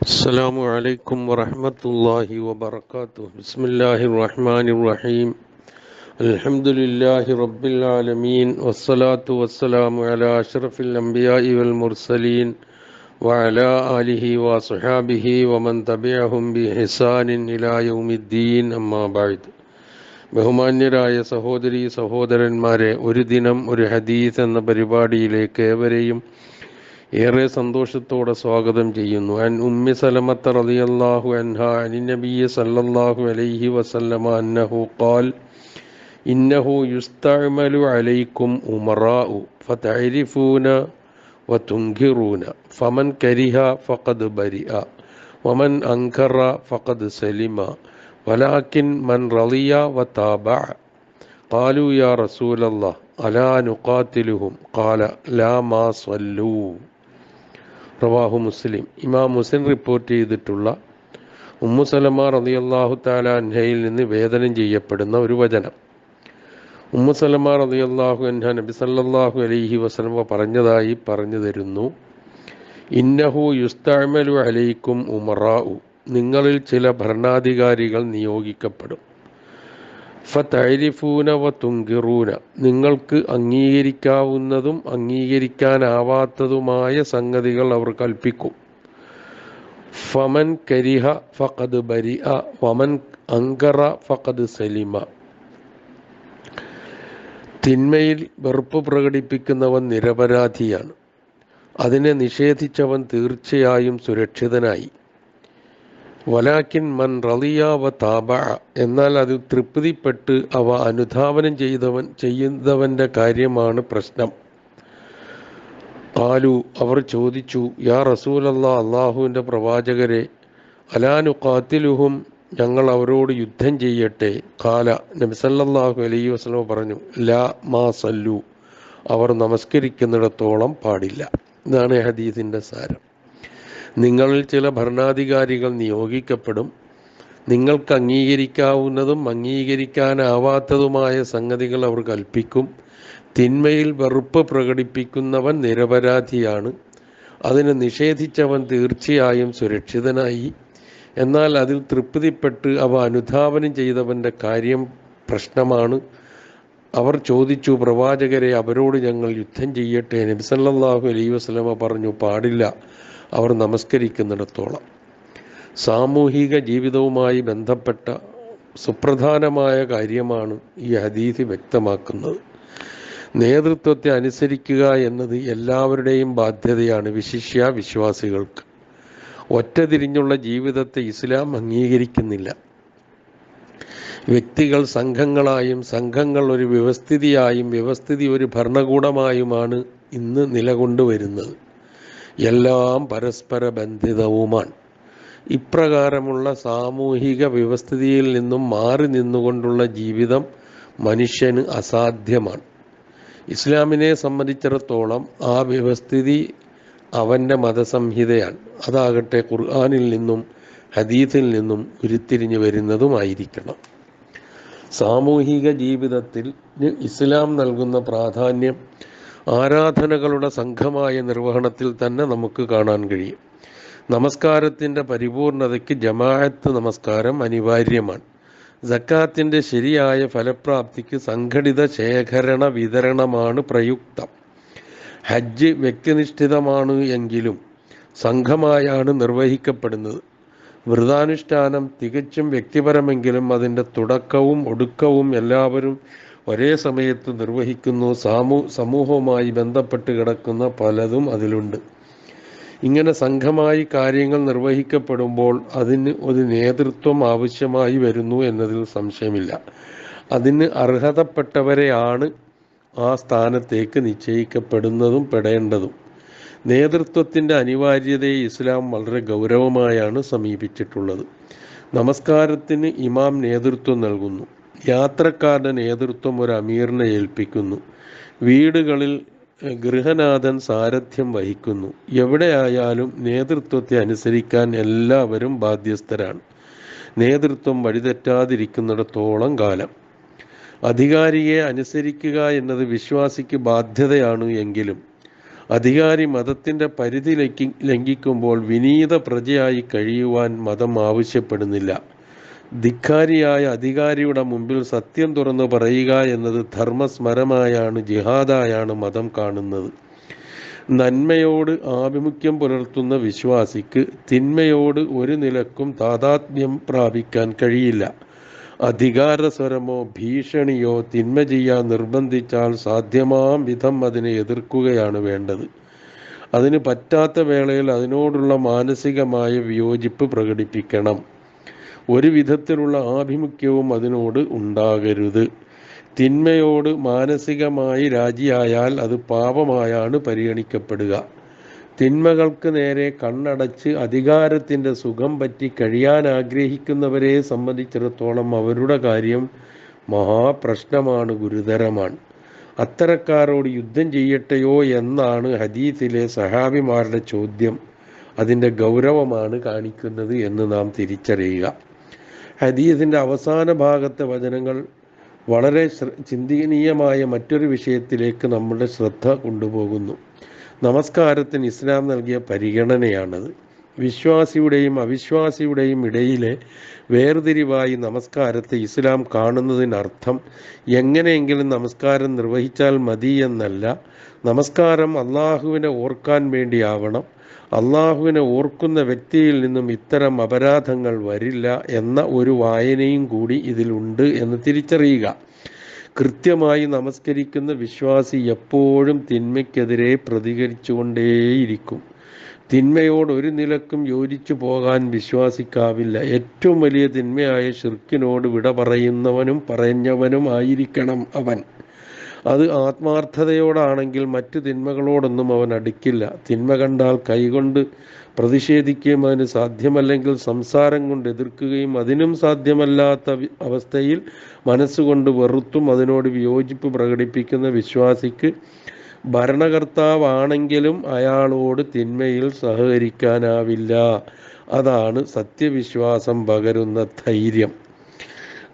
السلام عليكم ورحمة الله وبركاته بسم الله الرحمن الرحيم الحمد لله رب العالمين والصلاة والسلام على أشرف الأنبياء والمرسلين وعلى آله وصحابه ومن تبعهم بإحسان إلى يوم الدين أما بعد ബഹുമാന്യരായ സഹോദരി സഹോദരന്മാരെ ഒരു ദിനം ഒരു ഹദീസ് എന്ന പരിപാടിയിലേക്ക് ഏവരെയും ഏറെ സന്തോഷത്തോടെ സ്വാഗതം ചെയ്യുന്നു അൻ ഉമ്മി സലമത്ത റളിയല്ലാഹു അൻഹ അനി നബിയ സല്ലല്ലാഹു അലൈഹി വസല്ലമ അന്നഹു ഖാൽ ഇന്നഹു യുസ്തഅമലു അലൈക്കും ഉമറാഉ ഫതഅരിഫൂന വതുൻകിറൂന ഫമൻ കരിഹ ഫഖദ് ബരിഅ വമൻ അൻകറ ഫഖദ് സലിമ ولكن من رضي وتابع قالوا يا رسول الله ألا نقاتلهم قال لا ما صلوا റവാഹു മുസ്ലിം. ഇമാം മുസ്ലിം റിപ്പോർട്ട് ചെയ്തിട്ടുള്ള ഉമ്മു സലമ റളിയല്ലാഹു തആല അൻഹയിൽ നിന്ന് വേദനം ചെയ്യപ്പെടുന്ന ഒരു വചനം. ഉമ്മു സലമ റളിയല്ലാഹു അൻഹ നബി സല്ലാഹു അലൈഹി വസലമ പറഞ്ഞതായി പറഞ്ഞു തരുന്നു. ഇന്നഹു യുസ്താമലു അലൈക്കും ഉമറാവു നിങ്ങളിൽ ചില ഭരണാധികാരികൾ നിയോഗിക്കപ്പെടും. ഫതരിഫൂന തുങ്കിറൂന നിങ്ങൾക്ക് അംഗീകരിക്കാവുന്നതും അംഗീകരിക്കാനാവാത്തതുമായ സംഗതികൾ അവർ കൽപ്പിക്കും. ഫമൻ കരിഹ ഫഖദ് ബരിഅ വമൻ അങ്കറ ഫഖദ് സലിമ. തിന്മയിൽ വെറുപ്പ് പ്രകടിപ്പിക്കുന്നവൻ നിരപരാധിയാണ്. അതിനെ നിഷേധിച്ചവൻ തീർച്ചയായും സുരക്ഷിതനായി. വലാക്കിൻ മൻ റളിയാവ താബ എന്നാൽ അത് തൃപ്തിപ്പെട്ട് അവ അനുധാവനം ചെയ്തവൻ ചെയ്യുന്നവന്റെ കാര്യമാണ് പ്രശ്നം. ആലു അവർ ചോദിച്ചു യാ റസൂലല്ലാ അള്ളാഹുവിന്റെ പ്രവാചകരെ അലാനു കാത്തിലുഹും ഞങ്ങൾ അവരോട് യുദ്ധം ചെയ്യട്ടെ? കാല നബിസല്ലാഹു അലൈ വസ്ലം പറഞ്ഞു ലാ മാ സല്ലു. അവർ നമസ്കരിക്കുന്നിടത്തോളം പാടില്ല. ഇതാണ് ഹദീസിന്റെ സാരം. നിങ്ങളിൽ ചില ഭരണാധികാരികൾ നിയോഗിക്കപ്പെടും. നിങ്ങൾക്ക് അംഗീകരിക്കാവുന്നതും അംഗീകരിക്കാനാവാത്തതുമായ സംഗതികൾ അവർ കൽപ്പിക്കും. തിന്മയിൽ വെറുപ്പ് പ്രകടിപ്പിക്കുന്നവൻ നിരപരാധിയാണ്. അതിനെ നിഷേധിച്ചവൻ തീർച്ചയായും സുരക്ഷിതനായി. എന്നാൽ അതിൽ തൃപ്തിപ്പെട്ട് അവ അനുധാവനം ചെയ്തവന്റെ കാര്യം പ്രശ്നമാണ്. അവർ ചോദിച്ചു പ്രവാചകരെ അവരോട് ഞങ്ങൾ യുദ്ധം ചെയ്യട്ടെ? നബിസല്ലാഹു അലൈഹി വസ്ലമ പറഞ്ഞു പാടില്ല. അവർ നമസ്കരിക്കുന്നിടത്തോളം. സാമൂഹിക ജീവിതവുമായി ബന്ധപ്പെട്ട സുപ്രധാനമായ കാര്യമാണ് ഈ ഹദീസ് വ്യക്തമാക്കുന്നത്. നേതൃത്വത്തെ അനുസരിക്കുക എന്നത് എല്ലാവരുടെയും ബാധ്യതയാണ് വിശിഷ്യ വിശ്വാസികൾക്ക്. ഒറ്റതിരിഞ്ഞുള്ള ജീവിതത്തെ ഇസ്ലാം അംഗീകരിക്കുന്നില്ല. വ്യക്തികൾ സംഘങ്ങളായും സംഘങ്ങൾ ഒരു വ്യവസ്ഥിതിയായും വ്യവസ്ഥിതി ഒരു ഭരണകൂടമായുമാണ് ഇന്ന് നിലകൊണ്ടുവരുന്നത്. എല്ലാം പരസ്പര ബന്ധിതവുമാണ് ഇപ്രകാരമുള്ള സാമൂഹിക വ്യവസ്ഥിതിയിൽ നിന്നും മാറി നിന്നുകൊണ്ടുള്ള ജീവിതം മനുഷ്യന് അസാധ്യമാണ്. ഇസ്ലാമിനെ സംബന്ധിച്ചിടത്തോളം ആ വ്യവസ്ഥിതി അവന്റെ മതസംഹിതയാണ്. അതാകട്ടെ ഖുർആാനിൽ നിന്നും ഹദീത്തിൽ നിന്നും ഉരുത്തിരിഞ്ഞു വരുന്നതുമായിരിക്കണം. സാമൂഹിക ജീവിതത്തിൽ ഇസ്ലാം നൽകുന്ന പ്രാധാന്യം ആരാധനകളുടെ സംഘമായ നിർവഹണത്തിൽ തന്നെ നമുക്ക് കാണാൻ കഴിയും. നമസ്കാരത്തിന്റെ പരിപൂർണതയ്ക്ക് ജമാഅത്ത് നമസ്കാരം അനിവാര്യമാണ്. ജക്കാത്തിന്റെ ശരിയായ ഫലപ്രാപ്തിക്ക് സംഘടിത ശേഖരണ വിതരണമാണ് പ്രയുക്തം. ഹജ്ജ് വ്യക്തിനിഷ്ഠിതമാണ് എങ്കിലും സംഘമായാണ് നിർവഹിക്കപ്പെടുന്നത്. വ്രതാനുഷ്ഠാനം തികച്ചും വ്യക്തിപരമെങ്കിലും അതിന്റെ തുടക്കവും ഒടുക്കവും എല്ലാവരും ഒരേ സമയത്ത് നിർവഹിക്കുന്നു. സാമൂ സമൂഹവുമായി ബന്ധപ്പെട്ട് കിടക്കുന്ന പലതും അതിലുണ്ട്. ഇങ്ങനെ സംഘമായി കാര്യങ്ങൾ നിർവഹിക്കപ്പെടുമ്പോൾ അതിന് ഒരു നേതൃത്വം ആവശ്യമായി വരുന്നു എന്നതിൽ സംശയമില്ല. അതിന് അർഹതപ്പെട്ടവരെയാണ് ആ സ്ഥാനത്തേക്ക് നിശ്ചയിക്കപ്പെടുന്നതും പെടേണ്ടതും. നേതൃത്വത്തിന്റെ അനിവാര്യതയെ ഇസ്ലാം വളരെ ഗൗരവമായാണ് സമീപിച്ചിട്ടുള്ളത്. നമസ്കാരത്തിന് ഇമാം നേതൃത്വം നൽകുന്നു. യാത്രക്കാരുടെ നേതൃത്വം ഒരു അമീറിനെ ഏൽപ്പിക്കുന്നു. വീടുകളിൽ ഗൃഹനാഥൻ സാരഥ്യം വഹിക്കുന്നു. എവിടെയായാലും നേതൃത്വത്തെ അനുസരിക്കാൻ എല്ലാവരും ബാധ്യസ്ഥരാണ്. നേതൃത്വം വഴിതെറ്റാതിരിക്കുന്നിടത്തോളം കാലം. അധികാരിയെ അനുസരിക്കുക എന്നത് വിശ്വാസിക്ക് ബാധ്യതയാണ് എങ്കിലും അധികാരി മതത്തിന്റെ പരിധി ലംഘിക്കുമ്പോൾ വിനീത പ്രജയായി കഴിയുവാൻ മതം ആവശ്യപ്പെടുന്നില്ല. ധിക്കാരിയായ അധികാരിയുടെ മുമ്പിൽ സത്യം തുറന്നു പറയുക എന്നത് ധർമ്മസ്മരമായാണ് ജിഹാദായാണ് മതം കാണുന്നത്. നന്മയോട് ആഭിമുഖ്യം പുലർത്തുന്ന വിശ്വാസിക്ക് തിന്മയോട് ഒരു നിലക്കും താതാത്മ്യം പ്രാപിക്കാൻ കഴിയില്ല. അധികാരസ്വരമോ ഭീഷണിയോ തിന്മ ചെയ്യാൻ നിർബന്ധിച്ചാൽ സാധ്യമാം വിധം അതിനെ എതിർക്കുകയാണ് വേണ്ടത്. അതിന് പറ്റാത്ത വേളയിൽ അതിനോടുള്ള മാനസികമായ വിയോജിപ്പ് പ്രകടിപ്പിക്കണം. ഒരു വിധത്തിലുള്ള ആഭിമുഖ്യവും അതിനോട് ഉണ്ടാകരുത്. തിന്മയോട് മാനസികമായി രാജിയായാൽ അത് പാപമായാണ് പരിഗണിക്കപ്പെടുക. തിന്മകൾക്ക് നേരെ കണ്ണടച്ച് അധികാരത്തിന്റെ സുഖം പറ്റി കഴിയാൻ ആഗ്രഹിക്കുന്നവരെ സംബന്ധിച്ചിടത്തോളം അവരുടെ കാര്യം മഹാപ്രശ്നമാണ് ഗുരുതരമാണ്. അത്തരക്കാരോട് യുദ്ധം ചെയ്യട്ടെയോ എന്നാണ് ഹദീസിലെ സഹാബിമാരുടെ ചോദ്യം. അതിന്റെ ഗൗരവമാണ് കാണിക്കുന്നത് എന്ന് നാം തിരിച്ചറിയുക. ഹദീസിന്റെ അവസാന ഭാഗത്തെ വചനങ്ങൾ വളരെ ചിന്തനീയമായ മറ്റൊരു വിഷയത്തിലേക്ക് നമ്മുടെ ശ്രദ്ധ കൊണ്ടുപോകുന്നു. നമസ്കാരത്തിന് ഇസ്ലാം നൽകിയ പരിഗണനയാണത്. വിശ്വാസിയുടെയും അവിശ്വാസിയുടെയും ഇടയിലെ വേർതിരിവായി നമസ്കാരത്തെ ഇസ്ലാം കാണുന്നതിനർത്ഥം എങ്ങനെയെങ്കിലും നമസ്കാരം നിർവഹിച്ചാൽ മതി എന്നല്ല. നമസ്കാരം അള്ളാഹുവിനെ ഓർക്കാൻ വേണ്ടിയാവണം. അള്ളാഹുവിനെ ഓർക്കുന്ന വ്യക്തിയിൽ നിന്നും ഇത്തരം അപരാധങ്ങൾ വരില്ല എന്ന ഒരു വായനയും കൂടി ഇതിലുണ്ട് എന്ന് തിരിച്ചറിയുക. കൃത്യമായി നമസ്കരിക്കുന്ന വിശ്വാസി എപ്പോഴും തിന്മയ്ക്കെതിരെ പ്രതികരിച്ചുകൊണ്ടേയിരിക്കും. തിന്മയോട് ഒരു നിലക്കും യോജിച്ചു പോകാൻ വിശ്വാസിക്കാവില്ല. ഏറ്റവും വലിയ തിന്മയായ ഷിർക്കിനോട് വിട പറയുന്നവനും പറഞ്ഞവനും ആയിരിക്കണം അവൻ. അത് ആത്മാർത്ഥതയോടാണെങ്കിൽ മറ്റ് തിന്മകളോടൊന്നും അവൻ അടുക്കില്ല. തിന്മ കണ്ടാൽ കൈകൊണ്ട് പ്രതിഷേധിക്കുകയും അതിന് സാധ്യമല്ലെങ്കിൽ സംസാരം കൊണ്ട് എതിർക്കുകയും അതിനും സാധ്യമല്ലാത്ത അവസ്ഥയിൽ മനസ്സുകൊണ്ട് വെറുത്തും അതിനോട് വിയോജിപ്പ് പ്രകടിപ്പിക്കുന്ന വിശ്വാസിക്ക് ഭരണകർത്താവാണെങ്കിലും അയാളോട് തിന്മയിൽ സഹകരിക്കാനാവില്ല. അതാണ് സത്യവിശ്വാസം പകരുന്ന ധൈര്യം.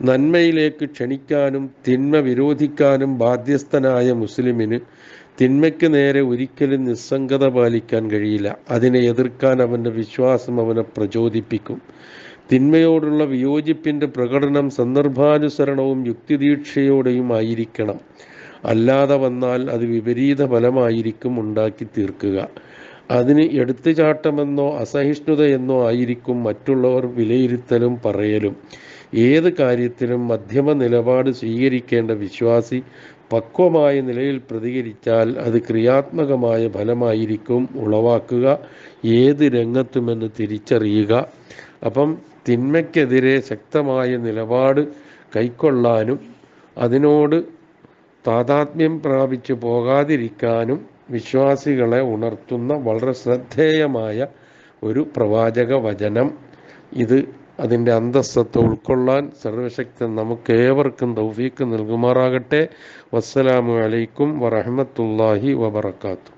നന്മയിലേക്ക് ക്ഷണിക്കാനും തിന്മ വിരോധിക്കാനും ബാധ്യസ്ഥനായ മുസ്ലിമിന് തിന്മയ്ക്ക് നേരെ ഒരിക്കലും നിസ്സംഗത പാലിക്കാൻ കഴിയില്ല. അതിനെ എതിർക്കാൻ അവന്റെ വിശ്വാസം അവനെ പ്രചോദിപ്പിക്കും. തിന്മയോടുള്ള വിയോജിപ്പിന്റെ പ്രകടനം സന്ദർഭാനുസരണവും യുക്തിദീക്ഷയോടെയും ആയിരിക്കണം. അല്ലാതെ വന്നാൽ അത് വിപരീത ഫലമായിരിക്കും ഉണ്ടാക്കി തീർക്കുക. അതിന് എടുത്തുചാട്ടമെന്നോ അസഹിഷ്ണുതയെന്നോ ആയിരിക്കും മറ്റുള്ളവർ വിലയിരുത്തലും പറയലും. ഏത് കാര്യത്തിലും മധ്യമ നിലപാട് സ്വീകരിക്കേണ്ട വിശ്വാസി പക്വമായ നിലയിൽ പ്രതികരിച്ചാൽ അത് ക്രിയാത്മകമായ ഫലമായിരിക്കും ഉളവാക്കുക ഏത് രംഗത്തുമെന്ന് തിരിച്ചറിയുക. അപ്പം തിന്മയ്ക്കെതിരെ ശക്തമായ നിലപാട് കൈക്കൊള്ളാനും അതിനോട് താതാത്മ്യം പ്രാപിച്ചു പോകാതിരിക്കാനും വിശ്വാസികളെ ഉണർത്തുന്ന വളരെ ശ്രദ്ധേയമായ ഒരു പ്രവാചക വചനം. ഇത് അതിന്റെ അന്തസ്സത്ത് ഉൾക്കൊള്ളാൻ സർവശക്തൻ നമുക്കേവർക്കും തൗഫീക്ക് നൽകുമാറാകട്ടെ. വസ്സലാമു അലൈക്കും വറഹമത്തല്ലാഹി വബർക്കാത്തു